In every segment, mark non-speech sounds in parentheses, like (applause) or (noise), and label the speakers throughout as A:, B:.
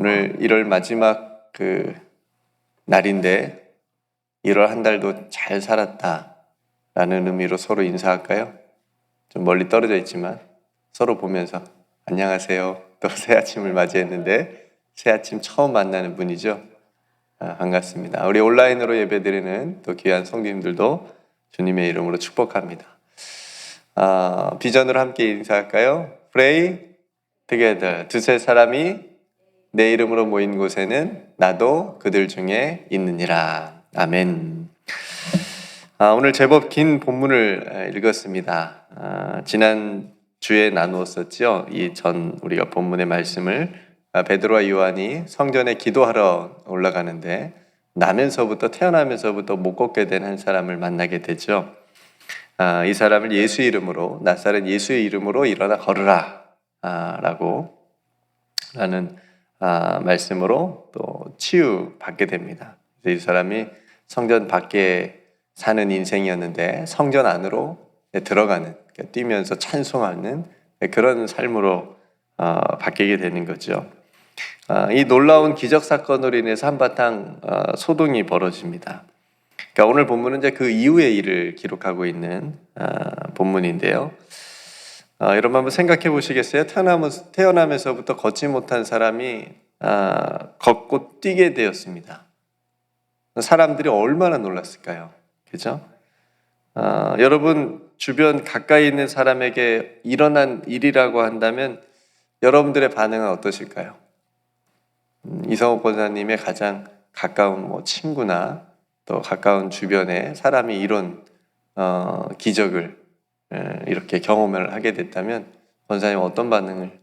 A: 오늘 1월 마지막 그 날인데 1월 한 달도 잘 살았다 라는 의미로 서로 인사할까요? 좀 멀리 떨어져 있지만 서로 보면서 안녕하세요. 또 (laughs) 새 아침을 맞이했는데 새 아침 처음 만나는 분이죠. 아, 반갑습니다. 우리 온라인으로 예배드리는 또 귀한 성도님들도 주님의 이름으로 축복합니다. 아, 비전으로 함께 인사할까요? Pray together. 두세 사람이 내 이름으로 모인 곳에는 나도 그들 중에 있느니라. 아멘. 아, 오늘 제법 긴 본문을 읽었습니다. 아, 지난 주에 나누었었죠. 이 전 우리가 본문의 말씀을 아, 베드로와 요한이 성전에 기도하러 올라가는데 나면서부터 태어나면서부터 못 걷게 된 한 사람을 만나게 되죠. 아, 이 사람을 예수 이름으로 나사렛 예수의 이름으로 일어나 걸으라 아, 라고 라는 아, 말씀으로 또 치유 받게 됩니다. 이 사람이 성전 밖에 사는 인생이었는데 성전 안으로 들어가는 그러니까 뛰면서 찬송하는 그런 삶으로 어, 바뀌게 되는 거죠. 아, 이 놀라운 기적 사건으로 인해서 한바탕 어, 소동이 벌어집니다. 그러니까 오늘 본문은 이제 그 이후의 일을 기록하고 있는 아, 본문인데요. 아, 여러분 한번 생각해 보시겠어요? 태어나면서, 태어나면서 부터 걷지 못한 사람이 아, 걷고 뛰게 되었습니다. 사람들이 얼마나 놀랐을까요? 그죠? 아, 여러분 주변 가까이 있는 사람에게 일어난 일이라고 한다면 여러분들의 반응은 어떠실까요? 음, 이성호 권사님의 가장 가까운 뭐 친구나 또 가까운 주변에 사람이 이런 어, 기적을 에, 이렇게 경험을 하게 됐다면 권사님 어떤 반응을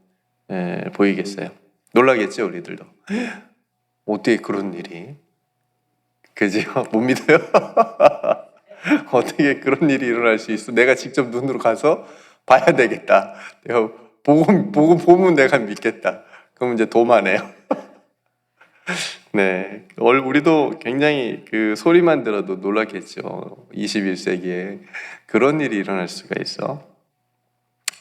A: 에, 보이겠어요? 놀라겠죠 우리들도 (gasps) 어떻게 그런 일이 그지요? (laughs) 못 믿어요? (laughs) 어떻게 그런 일이 일어날 수 있어? 내가 직접 눈으로 가서 봐야 되겠다. 내가 보고, 보고 보면 내가 믿겠다. 그럼 이제 도마네요. (laughs) 네. 얼- 우리도 굉장히 그 소리만 들어도 놀랐겠죠. 21세기에 그런 일이 일어날 수가 있어.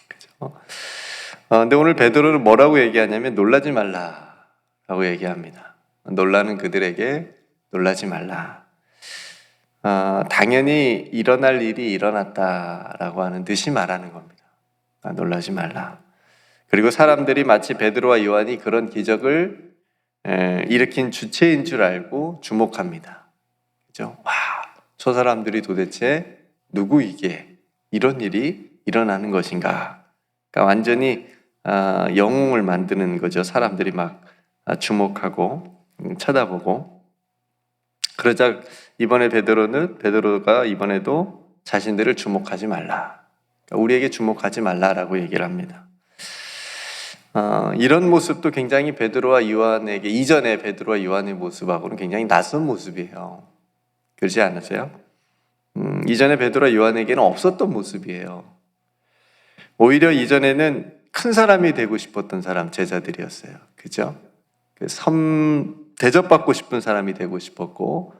A: 그죠? 어, 근데 오늘 베드로는 뭐라고 얘기하냐면 놀라지 말라라고 얘기합니다. 놀라는 그들에게 놀라지 말라. 아, 당연히 일어날 일이 일어났다라고 하는 듯이 말하는 겁니다. 아, 놀라지 말라. 그리고 사람들이 마치 베드로와 요한이 그런 기적을 에, 일으킨 주체인 줄 알고 주목합니다. 그죠? 와, 저 사람들이 도대체 누구 이게 이런 일이 일어나는 것인가? 그러니까 완전히 아, 영웅을 만드는 거죠. 사람들이 막 아, 주목하고 음, 쳐다보고 그러자 이번에 베드로는 베드로가 이번에도 자신들을 주목하지 말라. 그러니까 우리에게 주목하지 말라라고 얘기를 합니다. 어, 이런 모습도 굉장히 베드로와 요한에게 이전에 베드로와 요한의 모습하고는 굉장히 낯선 모습이에요. 그렇지 않으세요? 음, 이전에 베드로와 요한에게는 없었던 모습이에요. 오히려 이전에는 큰 사람이 되고 싶었던 사람 제자들이었어요. 그죠? 그섬 대접받고 싶은 사람이 되고 싶었고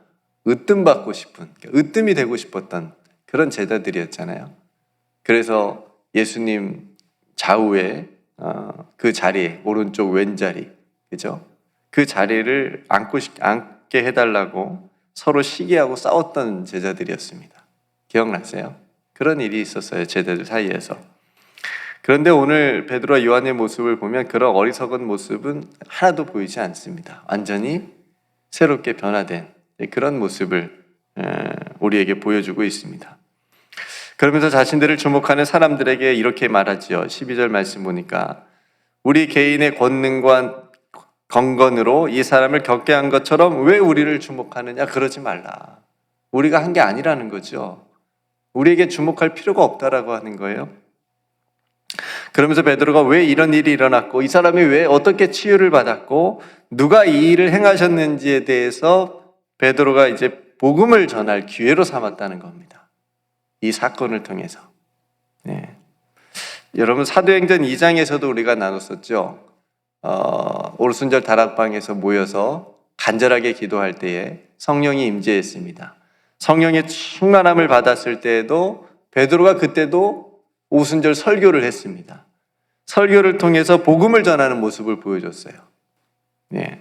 A: 으뜸 받고 싶은 그러니까 으뜸이 되고 싶었던 그런 제자들이었잖아요. 그래서 예수님 좌우에 어, 그 자리에 오른쪽 왼 자리 그죠? 그 자리를 싶, 앉게 해달라고 서로 시기하고 싸웠던 제자들이었습니다. 기억나세요? 그런 일이 있었어요 제자들 사이에서. 그런데 오늘 베드로와 요한의 모습을 보면 그런 어리석은 모습은 하나도 보이지 않습니다. 완전히 새롭게 변화된 그런 모습을 에, 우리에게 보여주고 있습니다. 그러면서 자신들을 주목하는 사람들에게 이렇게 말하지요. 12절 말씀 보니까 우리 개인의 권능과 건건으로 이 사람을 겪게 한 것처럼 왜 우리를 주목하느냐 그러지 말라. 우리가 한 게 아니라는 거죠. 우리에게 주목할 필요가 없다라고 하는 거예요. 그러면서 베드로가 왜 이런 일이 일어났고 이 사람이 왜 어떻게 치유를 받았고 누가 이 일을 행하셨는지에 대해서 베드로가 이제 복음을 전할 기회로 삼았다는 겁니다. 이 사건을 통해서. 네. 여러분 사도행전 2장에서도 우리가 나눴었죠. 어, 오순절 다락방에서 모여서 간절하게 기도할 때에 성령이 임재했습니다. 성령의 충만함을 받았을 때에도 베드로가 그때도 오순절 설교를 했습니다. 설교를 통해서 복음을 전하는 모습을 보여줬어요. 예.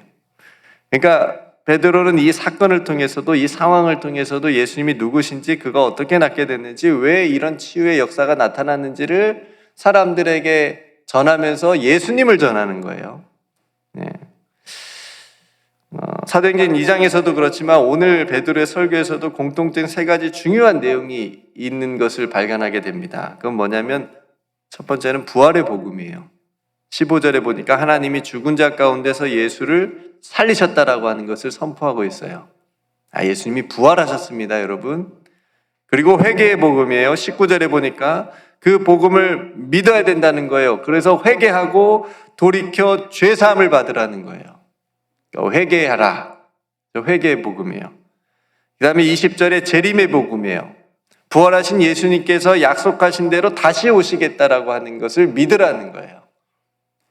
A: 그러니까 베드로는 이 사건을 통해서도 이 상황을 통해서도 예수님이 누구신지 그가 어떻게 낫게 됐는지 왜 이런 치유의 역사가 나타났는지를 사람들에게 전하면서 예수님을 전하는 거예요. 예. 어, 사도행전 2장에서도 그렇지만 오늘 베드로의 설교에서도 공통된 세 가지 중요한 내용이 있는 것을 발견하게 됩니다. 그건 뭐냐면 첫 번째는 부활의 복음이에요. 15절에 보니까 하나님이 죽은 자 가운데서 예수를 살리셨다라고 하는 것을 선포하고 있어요. 아, 예수님이 부활하셨습니다, 여러분. 그리고 회개의 복음이에요. 19절에 보니까 그 복음을 믿어야 된다는 거예요. 그래서 회개하고 돌이켜 죄 사함을 받으라는 거예요. 그러니까 회개하라. 회개의 복음이에요. 그다음에 20절에 재림의 복음이에요. 부활하신 예수님께서 약속하신 대로 다시 오시겠다라고 하는 것을 믿으라는 거예요.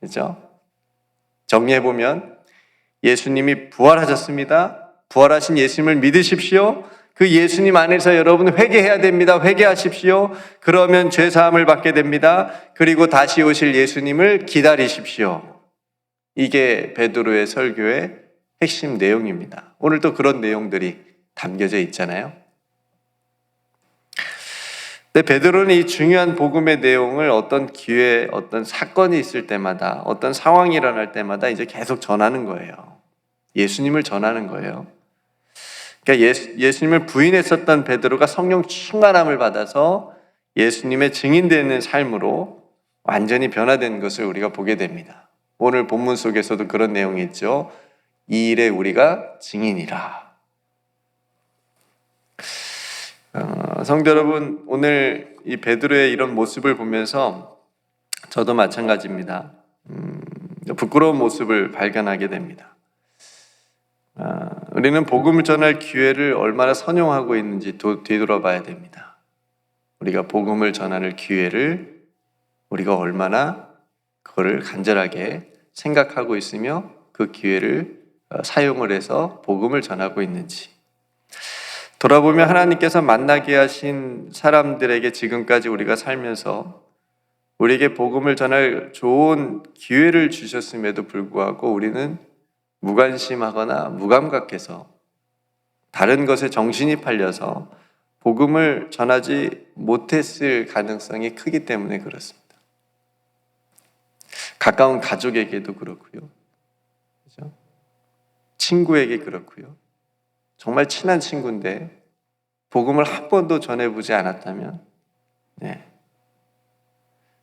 A: 그렇죠? 정리해 보면 예수님이 부활하셨습니다. 부활하신 예수님을 믿으십시오. 그 예수님 안에서 여러분 회개해야 됩니다. 회개하십시오. 그러면 죄 사함을 받게 됩니다. 그리고 다시 오실 예수님을 기다리십시오. 이게 베드로의 설교의 핵심 내용입니다. 오늘도 그런 내용들이 담겨져 있잖아요. 근데 베드로는 이 중요한 복음의 내용을 어떤 기회, 어떤 사건이 있을 때마다, 어떤 상황이 일어날 때마다 이제 계속 전하는 거예요. 예수님을 전하는 거예요. 그러니까 예수, 예수님을 부인했었던 베드로가 성령 충만함을 받아서 예수님의 증인되는 삶으로 완전히 변화된 것을 우리가 보게 됩니다. 오늘 본문 속에서도 그런 내용이 있죠. 이 일에 우리가 증인이라. 어, 성도 여러분, 오늘 이 베드로의 이런 모습을 보면서 저도 마찬가지입니다. 음, 부끄러운 모습을 발견하게 됩니다. 아, 우리는 복음을 전할 기회를 얼마나 선용하고 있는지 도, 뒤돌아봐야 됩니다. 우리가 복음을 전하는 기회를 우리가 얼마나 그거를 간절하게 생각하고 있으며 그 기회를 어, 사용을 해서 복음을 전하고 있는지 돌아보면 하나님께서 만나게 하신 사람들에게 지금까지 우리가 살면서 우리에게 복음을 전할 좋은 기회를 주셨음에도 불구하고 우리는 무관심하거나 무감각해서 다른 것에 정신이 팔려서 복음을 전하지 못했을 가능성이 크기 때문에 그렇습니다. 가까운 가족에게도 그렇고요. 그죠? 친구에게 그렇고요. 정말 친한 친구인데 복음을 한 번도 전해보지 않았다면 네.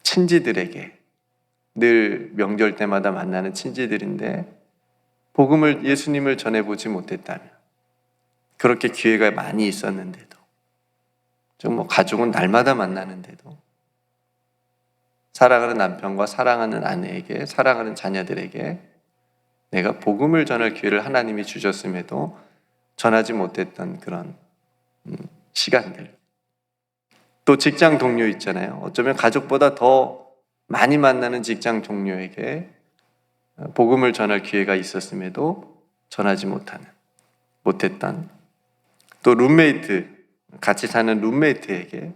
A: 친지들에게 늘 명절 때마다 만나는 친지들인데 복음을 예수님을 전해보지 못했다면 그렇게 기회가 많이 있었는데도 좀뭐 가족은 날마다 만나는데도 사랑하는 남편과 사랑하는 아내에게 사랑하는 자녀들에게 내가 복음을 전할 기회를 하나님이 주셨음에도 전하지 못했던 그런 음, 시간들. 또 직장 동료 있잖아요. 어쩌면 가족보다 더 많이 만나는 직장 동료에게 복음을 전할 기회가 있었음에도 전하지 못하는, 못했던 또 룸메이트, 같이 사는 룸메이트에게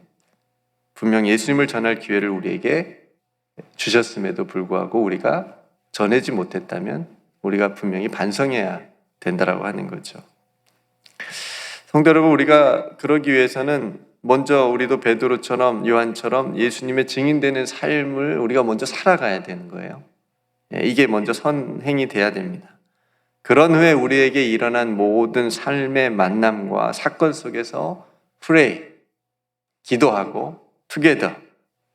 A: 분명 예수님을 전할 기회를 우리에게 주셨음에도 불구하고 우리가 전하지 못했다면 우리가 분명히 반성해야 된다라고 하는 거죠. 성도 여러분, 우리가 그러기 위해서는 먼저 우리도 베드로처럼 요한처럼 예수님의 증인되는 삶을 우리가 먼저 살아가야 되는 거예요. 예, 이게 먼저 선행이 돼야 됩니다. 그런 후에 우리에게 일어난 모든 삶의 만남과 사건 속에서 프레이, 기도하고 투게더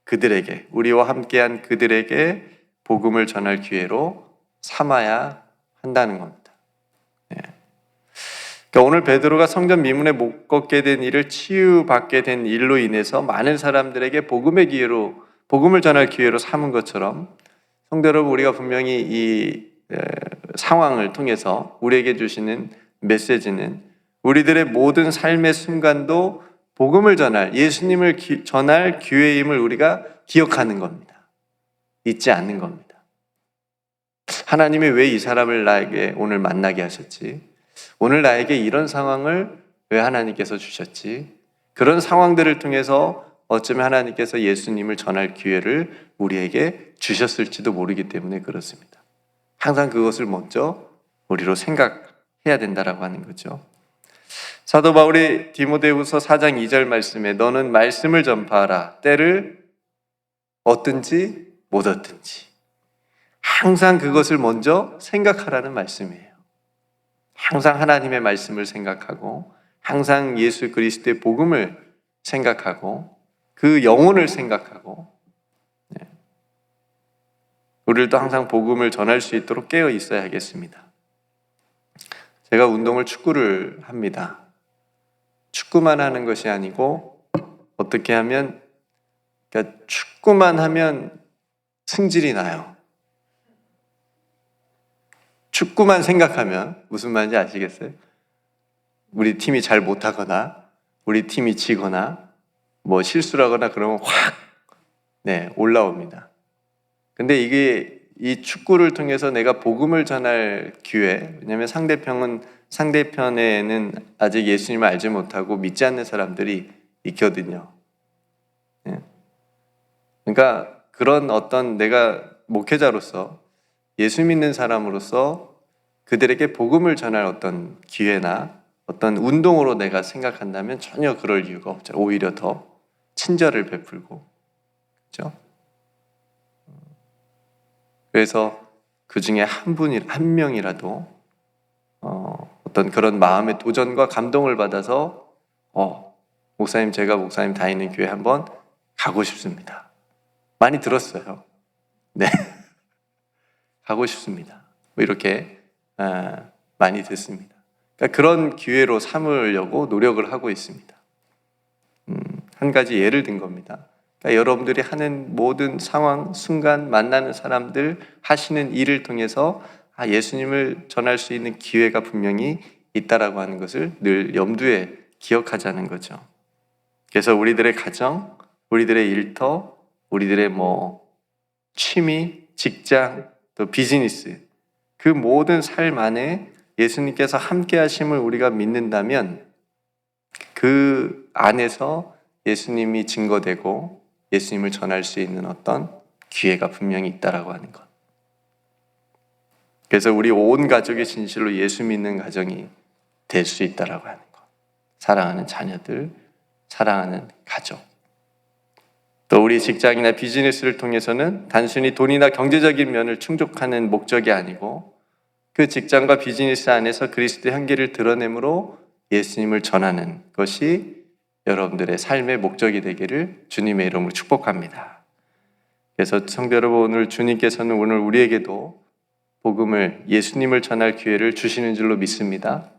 A: 그들에게 우리와 함께한 그들에게 복음을 전할 기회로 삼아야 한다는 겁니다. 예. 그러니까 오늘 베드로가 성전 미문에 못 걷게 된 일을 치유받게 된 일로 인해서 많은 사람들에게 복음의 기회로 복음을 전할 기회로 삼은 것처럼 성도 여러분 우리가 분명히 이 상황을 통해서 우리에게 주시는 메시지는 우리들의 모든 삶의 순간도 복음을 전할 예수님을 기, 전할 기회임을 우리가 기억하는 겁니다. 잊지 않는 겁니다. 하나님이 왜 이 사람을 나에게 오늘 만나게 하셨지? 오늘 나에게 이런 상황을 왜 하나님께서 주셨지? 그런 상황들을 통해서 어쩌면 하나님께서 예수님을 전할 기회를 우리에게 주셨을지도 모르기 때문에 그렇습니다. 항상 그것을 먼저 우리로 생각해야 된다라고 하는 거죠. 사도 바울이 디모데후서 4장 2절 말씀에 너는 말씀을 전파하라 때를 얻든지 못 얻든지 항상 그것을 먼저 생각하라는 말씀이에요. 항상 하나님의 말씀을 생각하고 항상 예수 그리스도의 복음을 생각하고 그 영혼을 생각하고 네. 우리도 항상 복음을 전할 수 있도록 깨어 있어야겠습니다. 제가 운동을 축구를 합니다. 축구만 하는 것이 아니고 어떻게 하면 그러니까 축구만 하면 승질이 나요. 축구만 생각하면 무슨 말인지 아시겠어요? 우리 팀이 잘 못하거나 우리 팀이 지거나 뭐 실수를 하거나 그러면 확 네, 올라옵니다. 근데 이게 이 축구를 통해서 내가 복음을 전할 기회, 왜냐하면 상대편은 상대편에는 아직 예수님을 알지 못하고 믿지 않는 사람들이 있거든요. 예. 그러니까 그런 어떤 내가 목회자로서 예수 믿는 사람으로서 그들에게 복음을 전할 어떤 기회나 어떤 운동으로 내가 생각한다면 전혀 그럴 이유가 없죠. 오히려 더 친절을 베풀고, 그렇죠? 그래서 그 중에 한 분이 한 명이라도 어, 어떤 그런 마음의 도전과 감동을 받아서 어, 목사님 제가 목사님 다니는 교회 한번 가고 싶습니다. 많이 들었어요. 네, (laughs) 가고 싶습니다. 뭐 이렇게 아, 많이 듣습니다. 그러니까 그런 기회로 삼으려고 노력을 하고 있습니다. 음, 한 가지 예를 든 겁니다. 그러니까 여러분들이 하는 모든 상황, 순간 만나는 사람들 하시는 일을 통해서 아, 예수님을 전할 수 있는 기회가 분명히 있다라고 하는 것을 늘 염두에 기억하자는 거죠. 그래서 우리들의 가정, 우리들의 일터, 우리들의 뭐 취미, 직장, 또 비즈니스 그 모든 삶 안에 예수님께서 함께 하심을 우리가 믿는다면 그 안에서 예수님이 증거되고 예수님을 전할 수 있는 어떤 기회가 분명히 있다라고 하는 것. 그래서 우리 온 가족이 진실로 예수 믿는 가정이 될 수 있다라고 하는 것. 사랑하는 자녀들, 사랑하는 가족. 또 우리 직장이나 비즈니스를 통해서는 단순히 돈이나 경제적인 면을 충족하는 목적이 아니고 그 직장과 비즈니스 안에서 그리스도의 향기를 드러내므로 예수님을 전하는 것이 여러분들의 삶의 목적이 되기를 주님의 이름으로 축복합니다. 그래서 성도 여러분 오늘 주님께서는 오늘 우리에게도 복음을 예수님을 전할 기회를 주시는 줄로 믿습니다.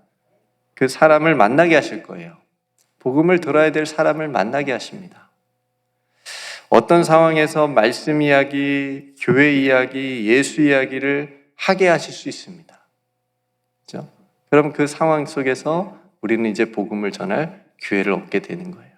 A: 그 사람을 만나게 하실 거예요. 복음을 들어야 될 사람을 만나게 하십니다. 어떤 상황에서 말씀 이야기, 교회 이야기, 예수 이야기를 하게 하실 수 있습니다. 그렇죠? 그럼 그 상황 속에서 우리는 이제 복음을 전할 기회를 얻게 되는 거예요.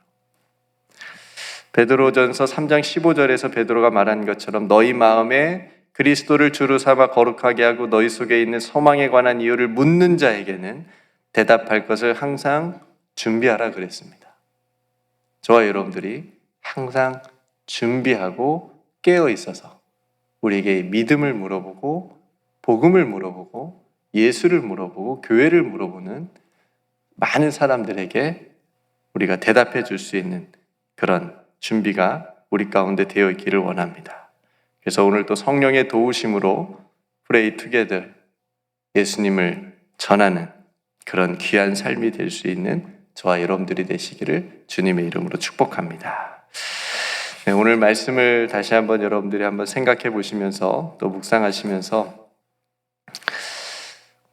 A: 베드로전서 3장 15절에서 베드로가 말한 것처럼 너희 마음에 그리스도를 주로 삼아 거룩하게 하고 너희 속에 있는 소망에 관한 이유를 묻는 자에게는 대답할 것을 항상 준비하라 그랬습니다. 저와 여러분들이 항상 준비하고 깨어 있어서 우리에게 믿음을 물어보고 복음을 물어보고 예수를 물어보고 교회를 물어보는 많은 사람들에게 우리가 대답해 줄 수 있는 그런 준비가 우리 가운데 되어 있기를 원합니다. 그래서 오늘 또 성령의 도우심으로 프레이 투게더 예수님을 전하는 그런 귀한 삶이 될 수 있는 저와 여러분들이 되시기를 주님의 이름으로 축복합니다. 네, 오늘 말씀을 다시 한번 여러분들이 한번 생각해 보시면서 또 묵상하시면서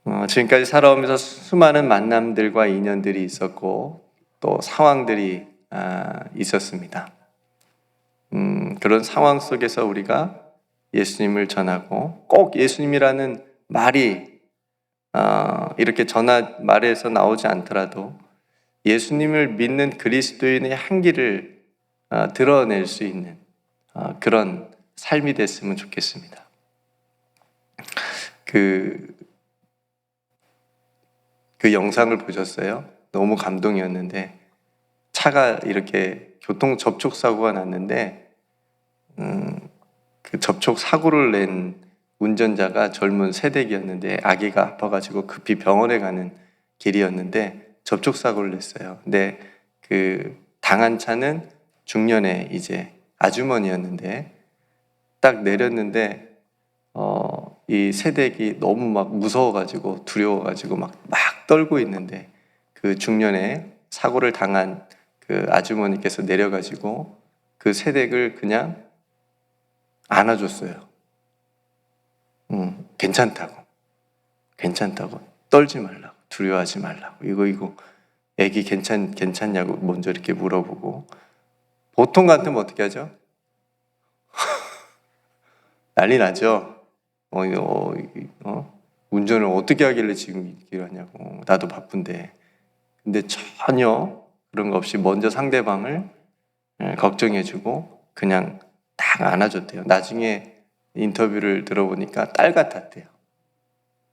A: 어, 지금까지 살아오면서 수많은 만남들과 인연들이 있었고 또 상황들이 아, 있었습니다. 음, 그런 상황 속에서 우리가 예수님을 전하고 꼭 예수님이라는 말이 어, 이렇게 전화 말에서 나오지 않더라도 예수님을 믿는 그리스도인의 향기를 어, 드러낼 수 있는 어, 그런 삶이 됐으면 좋겠습니다. 그, 그 영상을 보셨어요? 너무 감동이었는데 차가 이렇게 교통 접촉 사고가 났는데 음, 그 접촉 사고를 낸 운전자가 젊은 새댁이었는데 아기가 아파가지고 급히 병원에 가는 길이었는데 접촉 사고를 냈어요. 근데 그 당한 차는 중년의 이제 아주머니였는데 딱 내렸는데 어, 이 새댁이 너무 막 무서워가지고 두려워가지고 막, 막 떨고 있는데 그 중년에 사고를 당한 그 아주머니께서 내려가지고 그 새댁을 그냥 안아줬어요. 음, 괜찮다고. 괜찮다고. 떨지 말라고. 두려워하지 말라고. 이거, 이거, 애기 괜찮, 괜찮냐고 먼저 이렇게 물어보고. 보통 같으면 어떻게 하죠? (laughs) 난리 나죠? 어, 어, 어? 운전을 어떻게 하길래 지금 이렇게 하냐고. 나도 바쁜데. 근데 전혀 그런 거 없이 먼저 상대방을 예, 걱정해주고 그냥 딱 안아줬대요. 나중에 인터뷰를 들어보니까 딸 같았대요.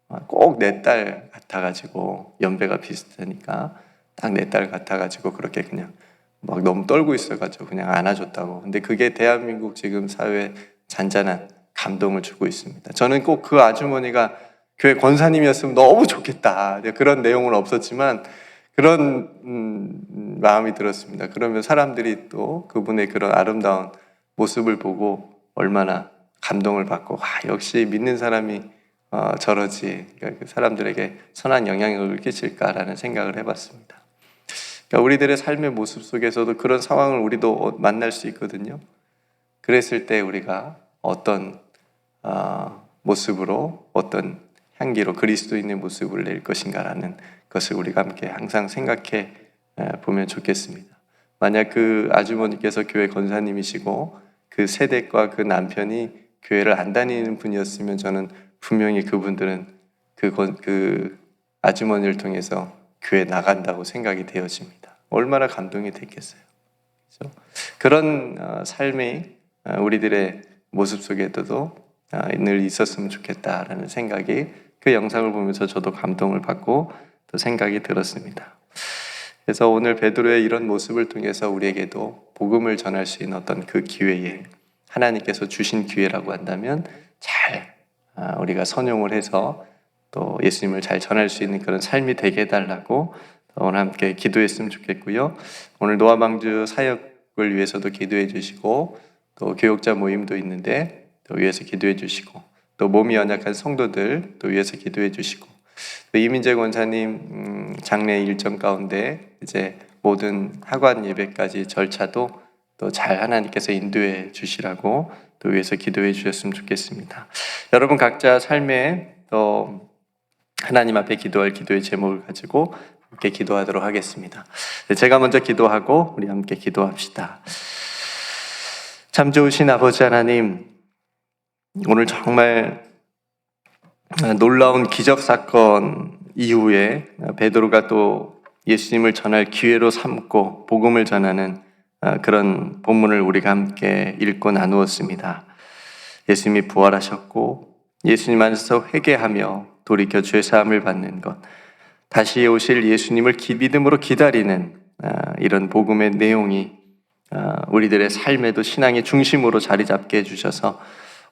A: 아, 꼭내 딸 같아가지고 연배가 비슷하니까 딱 내 딸 같아가지고 그렇게 그냥 막 너무 떨고 있어가지고 그냥 안아줬다고. 근데 그게 대한민국 지금 사회에 잔잔한 감동을 주고 있습니다. 저는 꼭 그 아주머니가 교회 권사님이었으면 너무 좋겠다. 네, 그런 내용은 없었지만 그런 음, 마음이 들었습니다. 그러면 사람들이 또 그분의 그런 아름다운 모습을 보고 얼마나 감동을 받고 아, 역시 믿는 사람이 어, 저러지 그러니까 그 사람들에게 선한 영향력을 끼칠까라는 생각을 해봤습니다. 그러니까 우리들의 삶의 모습 속에서도 그런 상황을 우리도 만날 수 있거든요. 그랬을 때 우리가 어떤 어, 모습으로 어떤 향기로 그리스도인의 모습을 낼 것인가라는 것을 우리가 함께 항상 생각해 에, 보면 좋겠습니다. 만약 그 아주머니께서 교회 권사님이시고 그 세대과 그 남편이 교회를 안 다니는 분이었으면 저는 분명히 그분들은 그, 권- 그 아주머니를 통해서 교회 나간다고 생각이 되어집니다. 얼마나 감동이 됐겠어요. 그렇죠? 그런 어, 삶이 어, 우리들의 모습 속에도 어, 늘 있었으면 좋겠다라는 생각이 그 영상을 보면서 저도 감동을 받고 또 생각이 들었습니다. 그래서 오늘 베드로의 이런 모습을 통해서 우리에게도 복음을 전할 수 있는 어떤 그 기회에 하나님께서 주신 기회라고 한다면 잘 아, 우리가 선용을 해서 또 예수님을 잘 전할 수 있는 그런 삶이 되게 해달라고 오늘 함께 기도했으면 좋겠고요. 오늘 노아방주 사역을 위해서도 기도해 주시고 또 교육자 모임도 있는데 또 위해서 기도해 주시고 또 몸이 연약한 성도들 또 위해서 기도해 주시고 또 이민재 권사님 음, 장례 일정 가운데 이제 모든 학관 예배까지 절차도 또 잘 하나님께서 인도해 주시라고 또 위해서 기도해 주셨으면 좋겠습니다. 여러분 각자 삶에 또 하나님 앞에 기도할 기도의 제목을 가지고 함께 기도하도록 하겠습니다. 네, 제가 먼저 기도하고 우리 함께 기도합시다. 참 좋으신 아버지 하나님, 오늘 정말 놀라운 기적 사건 이후에 베드로가 또 예수님을 전할 기회로 삼고 복음을 전하는 그런 본문을 우리가 함께 읽고 나누었습니다. 예수님이 부활하셨고 예수님 안에서 회개하며 돌이켜 죄 사함을 받는 것, 다시 오실 예수님을 기- 믿음으로 기다리는 아, 이런 복음의 내용이 아, 우리들의 삶에도 신앙의 중심으로 자리 잡게 해주셔서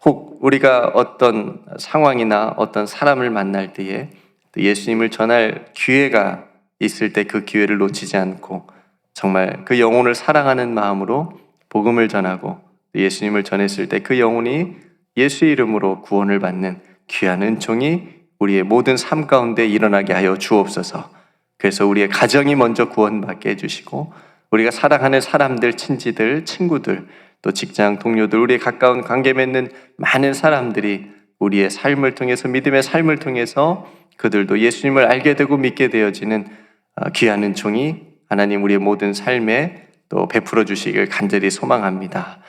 A: 혹 우리가 어떤 상황이나 어떤 사람을 만날 때에 또 예수님을 전할 기회가 있을 때 그 기회를 놓치지 않고 정말 그 영혼을 사랑하는 마음으로 복음을 전하고 예수님을 전했을 때 그 영혼이 예수의 이름으로 구원을 받는 귀한 은총이 우리의 모든 삶 가운데 일어나게 하여 주옵소서. 그래서 우리의 가정이 먼저 구원받게 해주시고 우리가 사랑하는 사람들, 친지들, 친구들, 또 직장 동료들, 우리의 가까운 관계 맺는 많은 사람들이 우리의 삶을 통해서 믿음의 삶을 통해서 그들도 예수님을 알게 되고 믿게 되어지는 어, 귀한 은총이 하나님 우리의 모든 삶에 또 베풀어 주시길 간절히 소망합니다.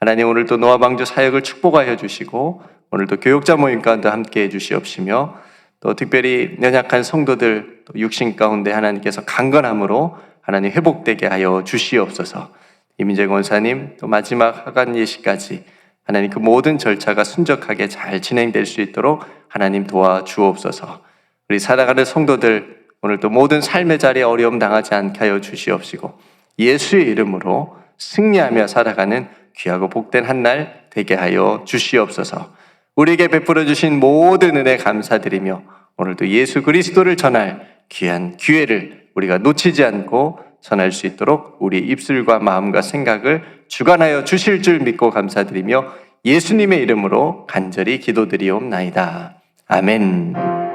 A: 하나님 오늘도 노아 방주 사역을 축복하여 주시고 오늘도 교육자 모임 가운데 함께 해 주시옵시며 또 특별히 연약한 성도들 또 육신 가운데 하나님께서 강건함으로 하나님 회복되게 하여 주시옵소서. 이민재 권사님 또 마지막 하간 예시까지 하나님 그 모든 절차가 순적하게 잘 진행될 수 있도록 하나님 도와 주옵소서. 우리 살아가는 성도들 오늘 또 모든 삶의 자리에 어려움 당하지 않게 하여 주시옵시고 예수의 이름으로 승리하며 살아가는 귀하고 복된 한 날 되게 하여 주시옵소서. 우리에게 베풀어 주신 모든 은혜 감사드리며 오늘도 예수 그리스도를 전할 귀한 기회를 우리가 놓치지 않고 전할 수 있도록 우리 입술과 마음과 생각을 주관하여 주실 줄 믿고 감사드리며 예수님의 이름으로 간절히 기도드리옵나이다. 아멘.